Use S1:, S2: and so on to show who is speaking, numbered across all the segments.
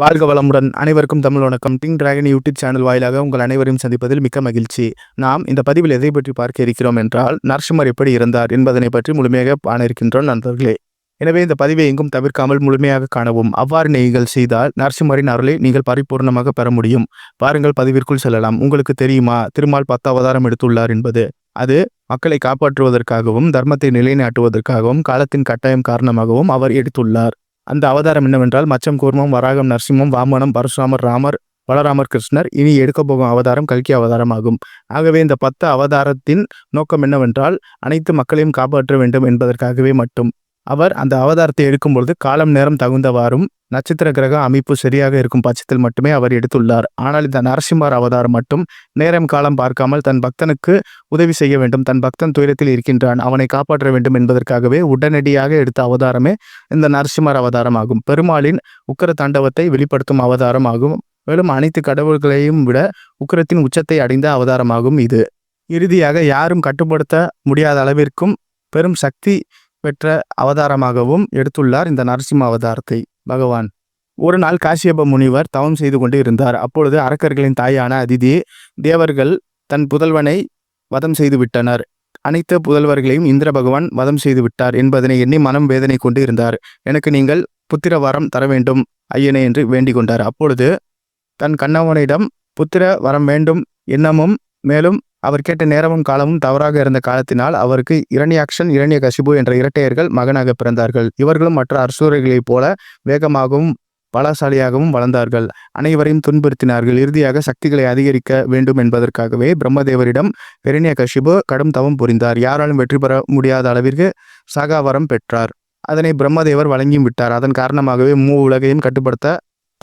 S1: வாழ்க வளமுடன். அனைவருக்கும் தமிழ் வணக்கம். டிங் டிராகன் யூடியூப் சேனல் வாயிலாக உங்கள் அனைவரையும் சந்திப்பதில் மிக்க மகிழ்ச்சி. நாம் இந்த பதிவில் எதை பற்றி பார்க்க இருக்கிறோம் என்றால் நரசிம்மர் எப்படி இருந்தார் என்பதனை பற்றி முழுமையாக காண இருக்கின்றோம் நண்பர்களே. எனவே இந்த பதிவை எங்கும் தவிர்க்காமல் முழுமையாக காணவும். அவ்வாறு நீங்கள் செய்தால் நரசிம்மரின் அருளை நீங்கள் பரிபூர்ணமாக பெற முடியும். பாருங்கள் பதிவிற்குள் செல்லலாம். உங்களுக்கு தெரியுமா? திருமால் பத்து அவதாரம் எடுத்துள்ளார் என்பது. அது மக்களை காப்பாற்றுவதற்காகவும் தர்மத்தை நிலைநாட்டுவதற்காகவும் காலத்தின் கட்டாயம் காரணமாகவும் அவர் எடுத்துள்ளார். அந்த அவதாரம் என்னவென்றால் மச்சம் கூர்மம் வராகம் நரசிம்மம் வாமனம் பரசுராமர் ராமர் பலராமர் கிருஷ்ணர் இனி எடுக்க போகும் அவதாரம் கல்கி அவதாரம் ஆகும் ஆகவே இந்த பத்து அவதாரத்தின் நோக்கம் என்னவென்றால் அனைத்து மக்களையும் காப்பாற்ற வேண்டும் என்பதற்காகவே மட்டும். அவர் அந்த அவதாரத்தை எடுக்கும் பொழுது காலம் நேரம் தகுந்தவாறும் நட்சத்திர கிரக அமைப்பு சரியாக இருக்கும் பட்சத்தில் மட்டுமே அவர் எடுத்துள்ளார். ஆனால் இந்த நரசிம்மர் அவதாரம் மட்டும் நேரம் காலம் பார்க்காமல் தன் பக்தனுக்கு உதவி செய்ய வேண்டும். தன் பக்தன் துயரத்தில் இருக்கின்றான். அவனை காப்பாற்ற வேண்டும் என்பதற்காகவே உடனடியாக எடுத்த அவதாரமே இந்த நரசிம்மர் அவதாரம் ஆகும் பெருமாளின் உக்கர தாண்டவத்தை வெளிப்படுத்தும் அவதாரம் ஆகும் மேலும் அனைத்து கடவுள்களையும் விட உக்கரத்தின் உச்சத்தை அடைந்த அவதாரமாகும் இது. இறுதியாக யாரும் கட்டுப்படுத்த முடியாத அளவிற்கும் பெரும் சக்தி பெற்ற அவதாரமாகவும் எடுத்துள்ளார் இந்த நரசிம்ம அவதாரத்தை. பகவான். ஒரு நாள் காசியப முனிவர் தவம் செய்து கொண்டு இருந்தார். அப்பொழுது அரக்கர்களின் தாயான அதிதி தேவர்கள் தன் புதல்வனை வதம் செய்து விட்டனர். அனைத்து புதல்வர்களையும் இந்திர பகவான் வதம் செய்து விட்டார் என்பதனை எண்ணி மனம் வேதனை கொண்டு இருந்தார். எனக்கு நீங்கள் புத்திர வரம் தர வேண்டும் ஐயனே என்று வேண்டிக் கொண்டார். அப்பொழுது தன் கண்ணவனிடம் புத்திர வரம் வேண்டும் எண்ணமும் மேலும் அவர் கேட்ட நேரமும் காலமும் தவறாக இருந்த காலத்தினால் அவருக்கு இரணியாக்ஷன் இரணிய கசிபு என்ற இரட்டையர்கள் மகனாக பிறந்தார்கள். இவர்களும் மற்ற அரசுரைகளைப் போல வேகமாகவும் பலசாலியாகவும் வளர்ந்தார்கள். அனைவரையும் துன்புறுத்தினார்கள். இறுதியாக சக்திகளை அதிகரிக்க வேண்டும் என்பதற்காகவே பிரம்மதேவரிடம் இரணிய கசிபு கடும் தவம் புரிந்தார். யாராலும் வெற்றி பெற முடியாத அளவிற்கு சகாவரம் பெற்றார். அதனை பிரம்மதேவர் வழங்கியும் விட்டார். அதன் காரணமாகவே மூ உலகையும் கட்டுப்படுத்த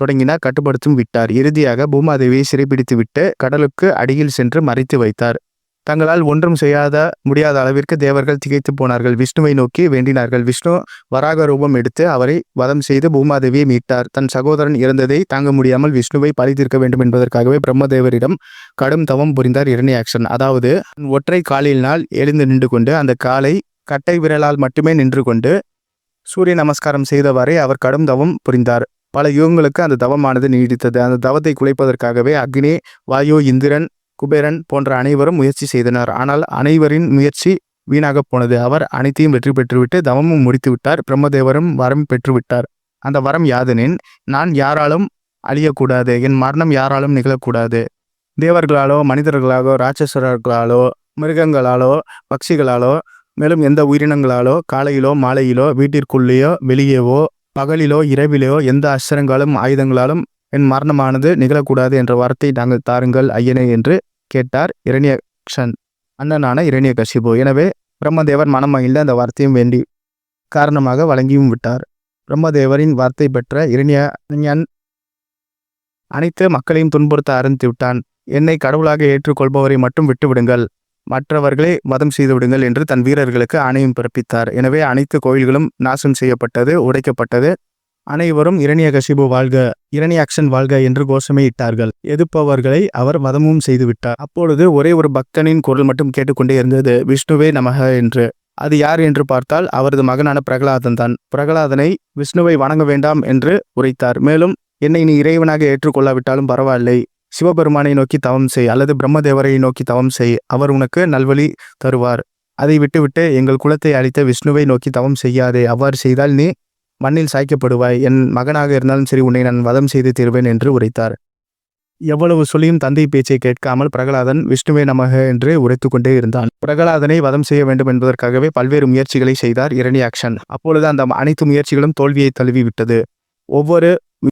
S1: தொடங்கினார். கட்டுப்படுத்தும் விட்டார். இறுதியாக பூமாதேவியை சிறைப்பிடித்து விட்டு கடலுக்கு அடியில் சென்று மறைத்து வைத்தார். தங்களால் ஒன்றும் செய்யாத முடியாத அளவிற்கு தேவர்கள் திகைத்து போனார்கள். விஷ்ணுவை நோக்கி வேண்டினார்கள். விஷ்ணு வராக ரூபம் எடுத்து அவரை வதம் செய்து பூமாதேவியை மீட்டார். தன் சகோதரன் இறந்ததை தாங்க முடியாமல் விஷ்ணுவை பழி தீர்க்க வேண்டும் என்பதற்காகவே பிரம்மதேவரிடம் கடும் தவம் புரிந்தார் இரணியாக்ஷன். அதாவது ஒற்றை காலினால் எழுந்து நின்று கொண்டு அந்த காலை கட்டை விரலால் மட்டுமே நின்று கொண்டு சூரிய நமஸ்காரம் செய்தவாறே அவர் கடும் தவம் புரிந்தார். பல யுகங்களுக்கு அந்த தவமானது நீடித்தது. அந்த தவத்தை குலைப்பதற்காகவே அக்னி வாயு இந்திரன் குபேரன் போன்ற அனைவரும் முயற்சி செய்தனர். ஆனால் அனைவரின் முயற்சி வீணாக போனது. அவர் அனைத்தையும் வெற்றி பெற்றுவிட்டு தவமும் முடித்துவிட்டார். பிரம்மதேவரும் வரம் பெற்றுவிட்டார். அந்த வரம் யாதெனின் நான் யாராலும் அழியக்கூடாது. என் மரணம் யாராலும் நிகழக்கூடாது. தேவர்களாலோ மனிதர்களாலோ ராட்சசர்களாலோ மிருகங்களாலோ பட்சிகளாலோ மேலும் எந்த உயிரினங்களாலோ காலையிலோ மாலையிலோ வீட்டிற்குள்ளேயோ வெளியேவோ பகலிலோ இரவிலோ எந்த அஸ்திரங்களும் ஆயுதங்களாலும் என் மரணமானது நிகழக்கூடாது என்ற வார்த்தை நாங்கள் தாருங்கள் ஐயனே என்று கேட்டார் இரணியக்ஷன். அண்ணனான இரணிய கசிபு எனவே பிரம்மதேவர் மனம் அந்த வார்த்தையும் வேண்டி காரணமாக வழங்கியும் விட்டார். பிரம்மதேவரின் வார்த்தை பெற்ற இரணியன் அனைத்து மக்களையும் துன்புறுத்த ஆரம்பித்து விட்டான். என்னை கடவுளாக ஏற்றுக்கொள்பவரை மட்டும் விட்டுவிடுங்கள். மற்றவர்களை மதம் செய்து விடுங்கள் என்று தன் வீரர்களுக்கு ஆணையம் பிறப்பித்தார். எனவே அனைத்து கோயில்களும் நாசம் செய்யப்பட்டது உடைக்கப்பட்டது. அனைவரும் இரணிய கசிபு வாழ்க இரணியாக்ஷன் வாழ்க என்று கோஷமே இட்டார்கள் எதிர்ப்பவர்களை அவர் மதமும் செய்துவிட்டார் அப்பொழுது ஒரே ஒரு பக்தனின் குரல் மட்டும் கேட்டுக்கொண்டே இருந்தது விஷ்ணுவே நமக என்று. அது யார் என்று பார்த்தால் அவரது மகனான பிரகலாதன் தான். பிரகலாதனை விஷ்ணுவை வணங்க வேண்டாம் என்று உரைத்தார். மேலும் என்னை நீ இறைவனாக ஏற்றுக்கொள்ளாவிட்டாலும் பரவாயில்லை. சிவபெருமானை நோக்கி தவம் செய் அல்லது பிரம்மதேவரை நோக்கி தவம் செய். அவர் உனக்கு நல்வழி தருவார். அதை விட்டுவிட்டு எங்கள் குலத்தை அழித்த விஷ்ணுவை நோக்கி தவம் செய்யாதே. அவ்வாறு செய்தால் நீ மண்ணில் சாய்க்கப்படுவாய். என் மகனாக இருந்தாலும் சரி உன்னை நான் வதம் செய்து தீர்வேன் என்று உரைத்தார். எவ்வளவு சொல்லியும் தந்தை பேச்சை கேட்காமல் பிரகலாதன் விஷ்ணுவே நமக என்று உரைத்து கொண்டே இருந்தான். பிரகலாதனை வதம் செய்ய வேண்டும் என்பதற்காகவே பல்வேறு முயற்சிகளை செய்தார் இரணியாக்ஷன். அப்பொழுது அந்த அனைத்து முயற்சிகளும் தோல்வியை தழுவி விட்டது ஒவ்வொரு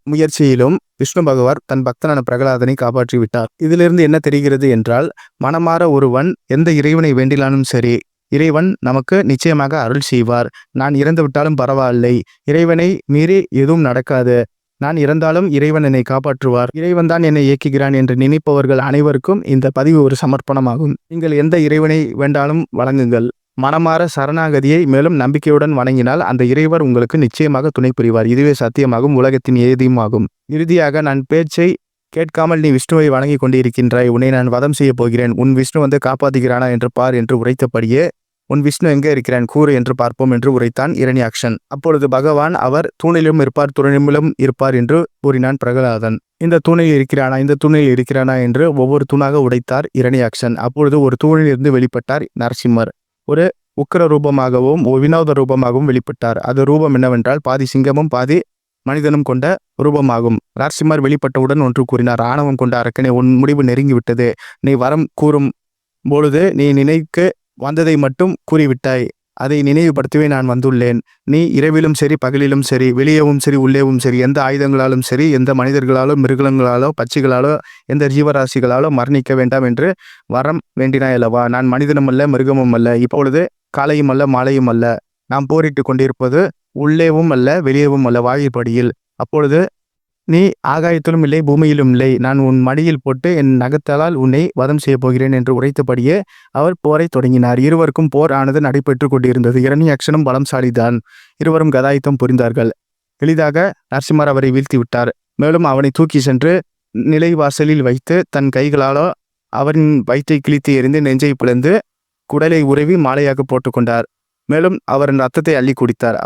S1: முயற்சியிலும் விஷ்ணு பகவான் தன் பக்தனான பிரகலாதனை காப்பாற்றி விட்டார் இதிலிருந்து என்ன தெரிகிறது என்றால் மனமாற ஒருவன் எந்த இறைவனை வேண்டினாலும் சரி இறைவன் நமக்கு நிச்சயமாக அருள் செய்வார். நான் இறந்து விட்டாலும் பரவாயில்லை இறைவனை மீறி எதுவும் நடக்காது. நான் இறந்தாலும் இறைவன் என்னை காப்பாற்றுவார். இறைவன் தான் என்னை இயக்குகிறான் என்று நினைப்பவர்கள் அனைவருக்கும் இந்த பதிவு ஒரு சமர்ப்பணமாகும். நீங்கள் எந்த இறைவனை வேண்டாலும் வழங்குங்கள். மனமாற சரணாகதியை மேலும் நம்பிக்கையுடன் வணங்கினால் அந்த இறைவர் உங்களுக்கு நிச்சயமாக துணை புரிவார். இதுவே சத்தியமாகும் உலகத்தின் ஏதியுமாகும் இறுதியாக நான் பேச்சை கேட்காமல் நீ விஷ்ணுவை வணங்கி கொண்டிருக்கின்றாய். உன்னை நான் வதம் செய்ய போகிறேன். உன் விஷ்ணு வந்து காப்பாற்றுகிறானா என்று பார் என்று உரைத்தபடியே உன் விஷ்ணு எங்கே இருக்கிறான்? கூறு என்று பார்ப்போம் என்று உரைத்தான் இரணியாக்ஷன். அப்பொழுது பகவான் அவர் தூணிலும் இருப்பார் துணிலும் இருப்பார் என்று கூறினான் பிரகலாதன். இந்த தூணில் இருக்கிறானா? இந்த தூணில் இருக்கிறானா? என்று ஒவ்வொரு தூணாக உடைத்தார் இரணியாக்ஷன். அப்பொழுது ஒரு தூணில் இருந்து வெளிப்பட்டார் நரசிம்மர். ஒரு உக்கிர ரூபமாகவும் ஒரு வினோத ரூபமாகவும் வெளிப்பட்டார். அது ரூபம் என்னவென்றால் பாதி சிங்கமும் பாதி மனிதனும் கொண்ட ரூபமாகும். நரசிம்மர் வெளிப்பட்டவுடன் ஒன்று கூறினார் ஆணவம் கொண்ட அரக்கனே உன் முடிவு நெருங்கிவிட்டது. நீ வரம் கூறும் பொழுது நீ நினைக்க வந்ததை மட்டும் கூறிவிட்டாய். அதை நினைவுபடுத்தவே நான் வந்துள்ளேன். நீ இரவிலும் சரி பகலிலும் சரி வெளியவும் சரி உள்ளேவும் சரி எந்த ஆயுதங்களாலும் சரி எந்த மனிதர்களாலோ மிருகங்களாலோ பட்சிகளாலோ எந்த ஜீவராசிகளாலோ மரணிக்க வேண்டாம் என்று வரம் வேண்டினாய் அல்லவா? நான் மனிதனும் அல்ல மிருகமும் அல்ல. இப்பொழுது காலையும் அல்ல மாலையும் அல்ல. நாம் போரிட்டு கொண்டிருப்பது உள்ளேவும் அல்ல வெளியேவும் அல்ல வாயிற்படியில். அப்பொழுது நீ ஆகாயத்திலும் இல்லை பூமியிலும் இல்லை. நான் உன் மடியில் போட்டு என் நகத்தால் உன்னை வதம் செய்யப் போகிறேன் என்று உரைத்தபடியே அவர் போரை தொடங்கினார். இருவருக்கும் போர் ஆனது நடைபெற்று கொண்டிருந்தது. இரணியாக்ஷனும் பலம்சாலிதான். இருவரும் கதாயுத்தம் புரிந்தார்கள். எளிதாக நரசிம்மர் அவரை வீழ்த்தி விட்டார். மேலும் அவனை தூக்கி சென்று நிலைவாசலில் வைத்து தன் கைகளாலோ அவரின் வயிற்றை கிழித்து எறிந்து நெஞ்சை பிளந்து குடலை உருவி மாலையாக போட்டுக்கொண்டார் மேலும் அவரின் ரத்தத்தை அள்ளி குடித்தார்.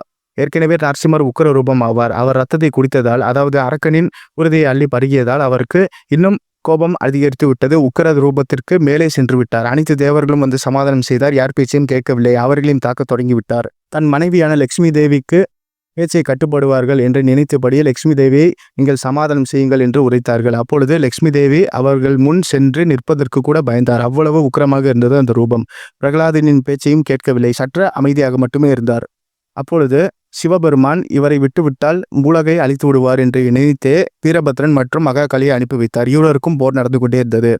S1: ஏற்கனவே நரசிம்மர் உக்கிர ரூபம் ஆவார். அவர் ரத்தத்தை குடித்ததால் அதாவது அரக்கனின் உறுதியை அள்ளி பருகியதால் அவருக்கு இன்னும் கோபம் அதிகரித்து விட்டது. உக்கிர ரூபத்திற்கு மேலே சென்று விட்டார். அனைத்து தேவர்களும் வந்து சமாதானம் செய்தார். யார் பேச்சையும் கேட்கவில்லை. அவர்களையும் தாக்க தொடங்கிவிட்டார் தன் மனைவியான லட்சுமி தேவிக்கு பேச்சை கட்டுப்படுவார்கள் என்று நினைத்தபடியே லட்சுமி தேவியை நீங்கள் சமாதானம் செய்யுங்கள் என்று உரைத்தார்கள். அப்பொழுது லட்சுமி தேவி அவர்கள் முன் சென்று நிற்பதற்கு கூட பயந்தார். அவ்வளவு உக்கிரமாக இருந்தது அந்த ரூபம். பிரகலாதனின் பேச்சையும் கேட்கவில்லை. சற்று அமைதியாக மட்டுமே இருந்தார். அப்பொழுது சிவபெருமான் இவரை விட்டுவிட்டால் மூலகை அழித்து விடுவார் என்று நினைத்தே வீரபத்ரன் மற்றும் மகாகலியை அனுப்பி வைத்தார். இருவருக்கும் போர் நடந்து கொண்டே இருந்தது.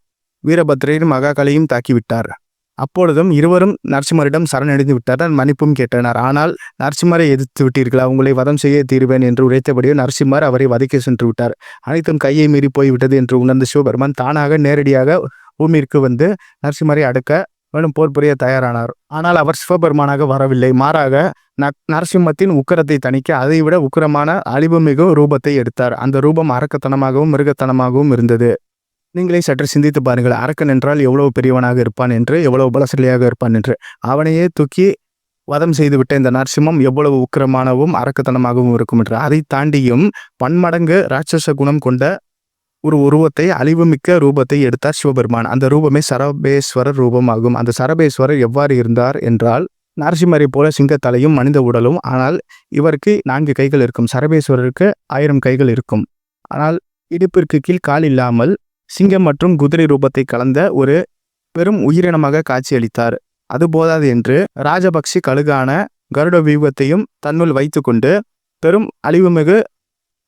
S1: வீரபத்ரரையும் மகாகலியும் தாக்கிவிட்டார். அப்பொழுதும் இருவரும் நரசிம்மரிடம் சரணடைந்து விட்டார் மன்னிப்பும் கேட்டனர். ஆனால் நரசிம்மரை எதிர்த்து விட்டீர்களா? உங்களை வதம் செய்ய தீர்வேன் என்று உரைத்தபடியே நரசிம்மர் அவரை வதைக்க சென்று விட்டார். அனைத்தும் கையை மீறி போய்விட்டது என்று உணர்ந்த சிவபெருமான் தானாக நேரடியாக பூமிக்கு வந்து நரசிம்மரை அடக்க மேலும் போர் புரிய தயாரானார். ஆனால் அவர் சிவபெருமானாக வரவில்லை. மாறாக நரசிம்மத்தின் உக்கிரத்தை தணிக்க அதைவிட உக்கிரமான அழிவுமிகு ரூபத்தை எடுத்தார். அந்த ரூபம் அரக்கத்தனமாகவும் மிருகத்தனமாகவும் இருந்தது. நீங்களே சற்று சிந்தித்து பாருங்கள். அரக்கன் என்றால் எவ்வளவு பெரியவனாக இருப்பான் என்று எவ்வளவு பலசாலியாக இருப்பான் என்று. அவனையே தூக்கி வதம் செய்துவிட்ட இந்த நரசிம்மம் எவ்வளவு உக்கிரமானவும் அரக்கத்தனமாகவும் இருக்கும் என்று. அதை தாண்டியும் பன்மடங்கு ராட்சச குணம் கொண்ட ஒரு உருவத்தை அழிவுமிக்க ரூபத்தை எடுத்தார் சிவபெருமான். அந்த ரூபமே சரபேஸ்வரர் ரூபமாகும். அந்த சரபேஸ்வரர் எவ்வாறு இருந்தார் என்றால் நரசிம்மரை போல சிங்கத்தலையும் மனித உடலும் ஆனால் இவருக்கு நான்கு கைகள் இருக்கும். சரபேஸ்வரருக்கு ஆயிரம் கைகள் இருக்கும். ஆனால் இடுப்பிற்கு கீழ் கால் இல்லாமல் சிங்கம் மற்றும் குதிரை ரூபத்தை கலந்த ஒரு பெரும் உயிரினமாக காட்சியளித்தார். அது போதாது என்று ராஜபக்ஷி கழுகான கருட வியூகத்தையும் தன்னுள் வைத்துக்கொண்டு பெரும் அழிவுமிகு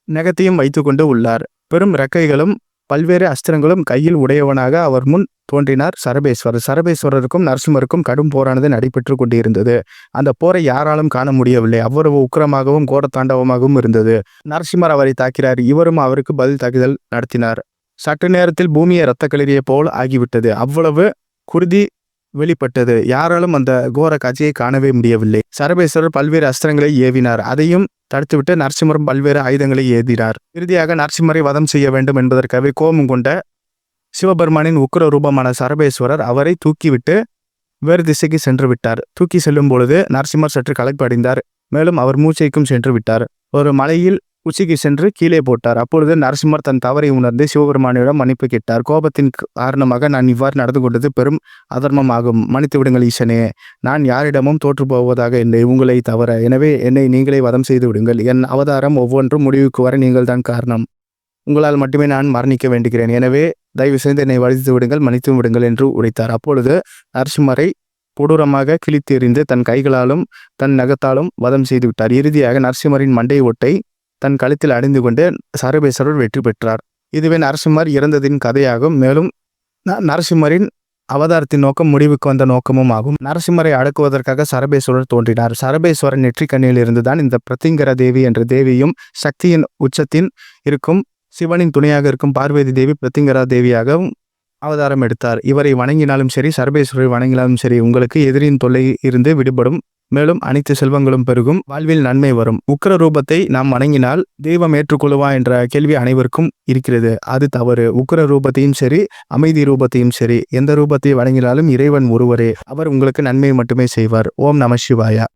S1: நெகத்தையும் வைத்துக்கொண்டு உள்ளார். பெரும் ரெக்கைகளும் பல்வேறு அஸ்திரங்களும் கையில் உடையவனாக அவர் முன் தோன்றினார். சரபேஸ்வரர் சரபேஸ்வரருக்கும் நரசிம்மருக்கும் கடும் போரானது நடைபெற்று கொண்டிருந்தது. அந்த போரை யாராலும் காண முடியவில்லை. அவ்வளவு உக்கிரமாகவும் கோரத்தாண்டவமாகவும் இருந்தது. நரசிம்மர் அவரை தாக்கிறார் இவரும் அவருக்கு பதில் தாக்குதல் நடத்தினார். சற்று நேரத்தில் பூமியை இரத்த களரியை போல் ஆகிவிட்டது. அவ்வளவு குருதி வெளிப்பட்டது. யாராலும் அந்த கோர காட்சியை காணவே முடியவில்லை. சரபேஸ்வரர் பல்வேறு அஸ்திரங்களை ஏவினார். அதையும் தடுத்துவிட்டு நரசிம்மரும் பல்வேறு ஆயுதங்களை ஏதினார் இறுதியாக நரசிம்மரை வதம் செய்ய வேண்டும் என்பதற்காகவே கோபம் கொண்ட சிவபெருமானின் உக்கிர ரூபமான சரபேஸ்வரர் அவரை தூக்கிவிட்டு வேறு திசைக்கு சென்று விட்டார். தூக்கி செல்லும் பொழுது நரசிம்மர் சற்று களைப்பு அடைந்தார் மேலும் அவர் மூச்சைக்கும் சென்று விட்டார். ஒரு மலையில் உச்சிக்கு சென்று கீழே போட்டார். அப்பொழுது நரசிம்மர் தன் தவறை உணர்ந்து சிவபெருமானிடம் மன்னிப்பு கேட்டார். கோபத்தின் காரணமாக நான் இவ்வாறு நடந்து கொண்டது பெரும் அதர்மமாகும். மன்னித்து விடுங்கள் ஈசனே நான் யாரிடமும் தோற்று போவதாக இல்லை. உங்களை தவற எனவே என்னை நீங்களே வதம் செய்து விடுங்கள். என் அவதாரம் ஒவ்வொன்றும் முடிவுக்கு வர நீங்கள் தான் காரணம். உங்களால் மட்டுமே நான் மரணிக்க வேண்டுகிறேன். எனவே தயவு செய்து என்னை வலித்து விடுங்கள் மன்னித்து விடுங்கள் என்று உரைத்தார். அப்பொழுது நரசிம்மரை கொடூரமாக கிழித்தெறிந்து தன் கைகளாலும் தன் நகத்தாலும் வதம் செய்துவிட்டார் இறுதியாக நரசிம்மரின் மண்டை ஒட்டை தன் கழுத்தில் அணிந்து கொண்டு சரபேஸ்வரர் வெற்றி பெற்றார். இதுவே நரசிம்மர் இறந்ததின் கதையாகும். மேலும் ந- நரசிம்மரின் அவதாரத்தின் நோக்கம் முடிவுக்கு வந்த நோக்கமும் ஆகும். நரசிம்மரை அடக்குவதற்காக சரபேஸ்வரர் தோன்றினார். சரபேஸ்வரன் நெற்றிக் இருந்துதான் இந்த பிரத்திங்கர தேவி என்ற தேவியும் சக்தியின் உச்சத்தின் இருக்கும் சிவனின் துணையாக இருக்கும் பார்வதி தேவி பிரத்திங்கரா தேவியாகவும் அவதாரம் எடுத்தார். இவரை வணங்கினாலும் சரி சர்வேஸ்வரரை வணங்கினாலும் சரி உங்களுக்கு எதிரியின் தொல்லை இருந்து விடுபடும் மேலும் அனைத்து செல்வங்களும் பெருகும் வாழ்வில் நன்மை வரும். உக்கிர ரூபத்தை நாம் வணங்கினால் தெய்வம் ஏற்றுக்கொள்ளுவா என்ற கேள்வி அனைவருக்கும் இருக்கிறது. அது தவறு. உக்கர ரூபத்தையும் சரி அமைதி ரூபத்தையும் சரி எந்த ரூபத்தை வணங்கினாலும் இறைவன் ஒருவரே. அவர் உங்களுக்கு நன்மை மட்டுமே செய்வார். ஓம் நம சிவாயா.